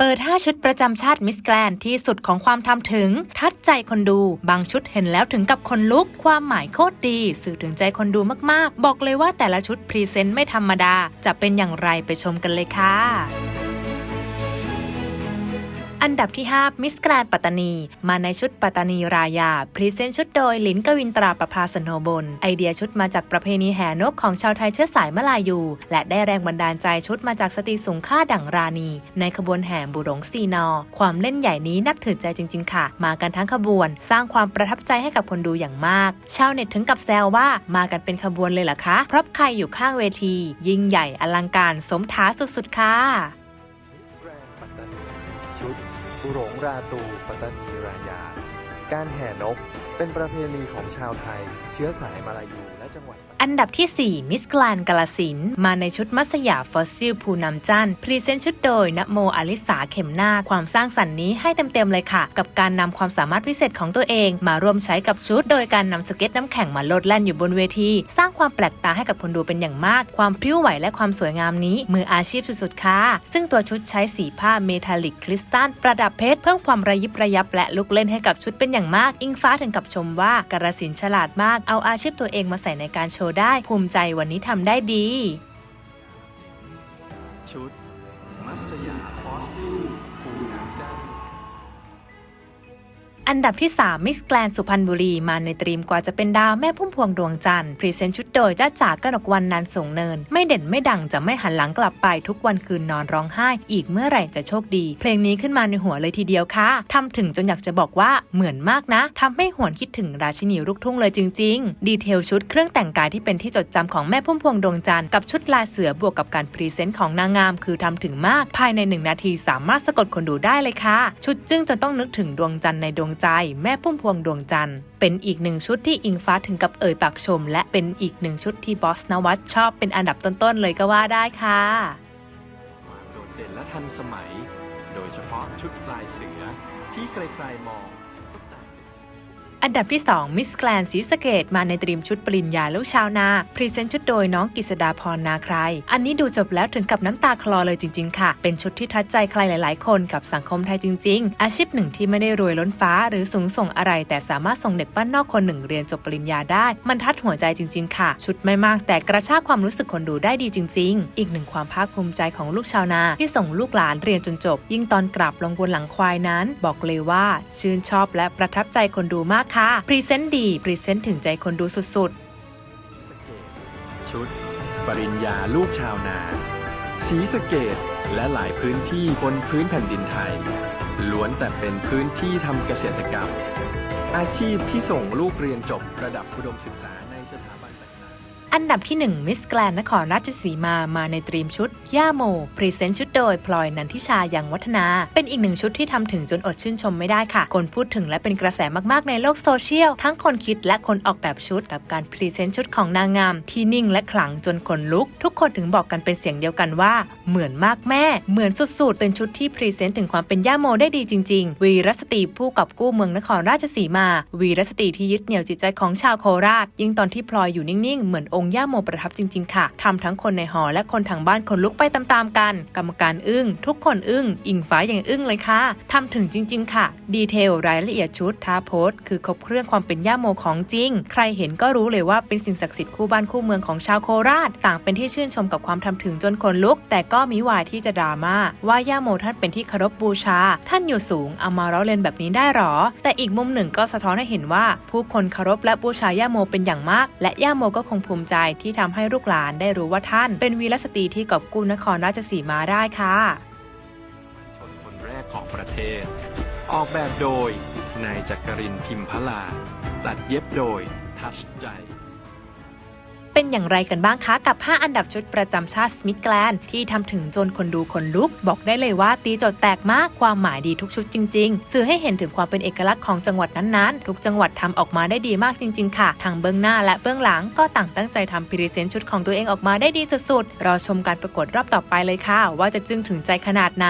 เปิด 5 ชุดประจำชาติมิสแกรนที่สุดของความทำถึง ทัดใจคนดู บางชุดเห็นแล้วถึงกับคนลุก ความหมายโคตรดี สื่อถึงใจคนดูมากๆ บอกเลยว่าแต่ละชุดพรีเซนต์ไม่ธรรมดา จะเป็นอย่างไรไปชมกันเลยค่ะ อันดับที่ 5 มิสแกรนปัตตานี มาในชุดปัตตานีรายา พรีเซนต์ชุดโดยลินกวินตราประภาสโนบล ไอเดียชุดมาจากประเพณีแห่นกของชาวไทยเชื้อสายมลายู และได้แรงบันดาลใจชุดมาจากสตรีสูงค่าดั่งราณี ในขบวนแห่บุหรงซีนอ ความเล่นใหญ่นี้นับถือใจจริง ๆ ค่ะ มากันทั้งขบวน สร้างความประทับใจให้กับคนดูอย่างมาก ชาวเน็ตถึงกับแซวว่ามากันเป็นขบวนเลยเหรอคะ เพราะใครอยู่ข้างเวที ยิ่งใหญ่อลังการสมท้าสุดๆค่ะ ชุดบุหลงราตูปัตตานีรายา การแห่นกเป็นประเพณีของชาวไทย เชื้อสายมาลายูและจังหวัด อันดับที่ 4 มิสกลานกาลสิน มาในชุดมัสยาฟอสซิลภูนำจันทร์พรีเซนต์ชุดโดยนโมอลิสาเข็มหน้าความสร้างสรรค์นี้ให้เต็มๆเลยค่ะ กับการนำความสามารถพิเศษของตัวเอง มาร่วมใช้กับชุด โดยการนำสเก็ตน้ำแข็งมาโลดแล่นอยู่บนเวที สร้างความแปลกตาให้กับคนดูเป็นอย่างมาก ความพริ้วไหวและความสวยงามนี้ มืออาชีพสุดๆค่ะซึ่งตัวชุดใช้สีผ้าเมทัลลิกคริสตัลประดับเพชรเพิ่มความระยิบระยับและลุกเล่นให้กับชุดเป็นอย่างมาก อิงฟ้าถึงกับชมว่ากาลสินฉลาดมากเอาอาชีพตัวเองมาใส่ในการโชว์ได้ภูมิใจวันนี้ทำได้ดี ชุด อันดับที่ 3 มิสแกลนสุพรรณบุรี มาในตรีมกว่าจะเป็นดาวแม่พุ่มพวงดวงจันทร์พรีเซนต์ชุดโดยจ้าจ๋ากนกวันนันสงเนิน ไม่เด่นไม่ดังจะไม่หันหลังกลับไปทุกวันคืนนอนร้องไห้ อีกเมื่อไหร่จะโชคดี เพลงนี้ขึ้นมาในหัวเลยทีเดียวค่ะทำถึงจนอยากจะบอกว่าเหมือนมากนะทำให้หวนคิดถึงราชินีลูกทุ่งเลยจริง ๆ ดีเทลชุดเครื่องแต่งกายที่เป็นที่จดจำของแม่พุ่มพวงดวงจันทร์กับชุดลายเสือบวกกับการพรีเซนต์ของนางงาม คือทำถึงมากภายในหนึ่งนาทีสามารถสะกดคนดูได้เลยค่ะชุดจึงจนต้องนึกถึงดวงจันทร์ในดวงใจแม่พุ่มพวงดวงจันทร์ เป็นอีกหนึ่งชุดที่อิงฟ้าถึงกับเอ่ยปากชม และเป็นอีกหนึ่งชุดที่บอสนวัตชอบเป็นอันดับต้นๆเลยก็ว่าได้ค่ะความโดดเด่นและทันสมัย โดยเฉพาะชุดลายเสือที่ใครๆมอง อันดับที่ 2 มิสแกลนสีสเกตมาในตรีมชุดปริญญาลูกชาวนา พรีเซนต์ชุดโดยน้องกิษดาพรนาใคร อันนี้ดูจบแล้วถึงกับน้ำตาคลอเลยจริง ๆ ค่ะ เป็นชุดที่ทัดใจใครหลาย ๆ คนกับสังคมไทยจริง ๆ อาชีพหนึ่งที่ไม่ได้รวยล้นฟ้าหรือสูงส่งอะไร แต่สามารถส่งเด็กบ้านนอกคนหนึ่งเรียนจบปริญญาได้ มันทัดหัวใจจริง ๆ ค่ะ ชุดไม่มากแต่กระชากความรู้สึกคนดูได้ดีจริง ๆ อีกหนึ่งความภาคภูมิใจของลูกชาวนาที่ส่งลูกหลานเรียนจนจบ ยิ่งตอนกลับลงบนหลังควายนั้น บอกเลยว่า ชื่นชอบและประทับใจคนดูมากค่ะพรีเซนต์ดี พรีเซนต์ถึงใจคนดูสุดสเกตชุด ปริญญาลูกชาวนา สีสเกตและหลายพื้นที่บนพื้นแผ่นดินไทย ล้วนแต่เป็นพื้นที่ทำเกษตรกรรม อาชีพที่ส่งลูกเรียนจบระดับอุดมศึกษา อันดับที่ 1 มิสแกลนนครราชสีมามาในตรีมชุด ย่าโม พรีเซนต์ชุดโดย พลอยนันทิชายังวัฒนา เป็นอีกหนึ่งชุดที่ทำถึงจนอดชื่นชมไม่ได้ค่ะ คนพูดถึงและเป็นกระแสมากๆในโลกโซเชียล ทั้งคนคิดและคนออกแบบชุดกับการพรีเซนต์ชุดของนางงาม ที่นิ่งและขลังจนขนลุก ทุกคนถึงบอกกันเป็นเสียงเดียวกันว่า เหมือนมากแม่ เหมือนสุดๆ เป็นชุดที่พรีเซนต์ถึงความเป็นย่าโมได้ดีจริง ๆ วีรสตรีผู้กับกู้เมืองนครราชสีมา วีรสตรีที่ยึดเหนี่ยวจิตใจของชาวโคราช ยิ่งตอนที่พลอยอยู่นิ่งๆเหมือนองค์ย่าโมประทับจริง ๆ ค่ะทำทั้งคนในหอและคนทางบ้านคนลุกไปตามๆกัน กรรมการอึ้ง ทุกคนอึ้ง อิงฟ้าอย่างอึ้งเลยค่ะทำถึงจริง ๆ ค่ะ ดีเทลรายละเอียดชุดท่าโพสคือครบเครื่องความเป็นย่าโมของจริง ใครเห็นก็รู้เลยว่าเป็นสิ่งศักดิ์สิทธิ์คู่บ้านคู่เมืองของชาวโคราช ต่างเป็นที่ชื่นชมกับความทำถึงจนคนลุก แต่ก็มีวายที่จะดราม่าว่าย่าโมท่านเป็นที่เคารพบูชา ท่านอยู่สูงเอามาล้อเลียนแบบนี้ได้หรอ แต่อีกมุมหนึ่งก็สะท้อนให้เห็นว่า ผู้คนเคารพและบูชาย่าโมเป็นอย่างมาก และย่าโมก็คงภูมิใจที่ทำให้ลูกหลานได้รู้ว่าท่าน เป็นวีรสตรีที่กอบกู้นครราชสีมาได้ค่ะ ชนคนแรกของประเทศ ออกแบบโดย นายจักรินพิมพลา ตัดเย็บโดย ทัชใจ เป็นอย่างไรกันบ้างคะกับ 5 อันดับชุดประจำชาติสมิธแกลนที่ทำถึงจนคนดูคนลุก บอกได้เลยว่าตีโจทย์แตกมากความหมายดีทุกชุดจริง ๆ สื่อให้เห็นถึงความเป็นเอกลักษณ์ของจังหวัดนั้นๆ ทุกจังหวัดทำออกมาได้ดีมากจริง ๆ ค่ะ ทางเบื้องหน้าและเบื้องหลังก็ต่างตั้งใจทำพรีเซนต์ชุดของตัวเองออกมาได้ดีสุดๆรอชมการประกวดรอบต่อไปเลยค่ะ ว่าจะจึงถึงใจขนาดไหน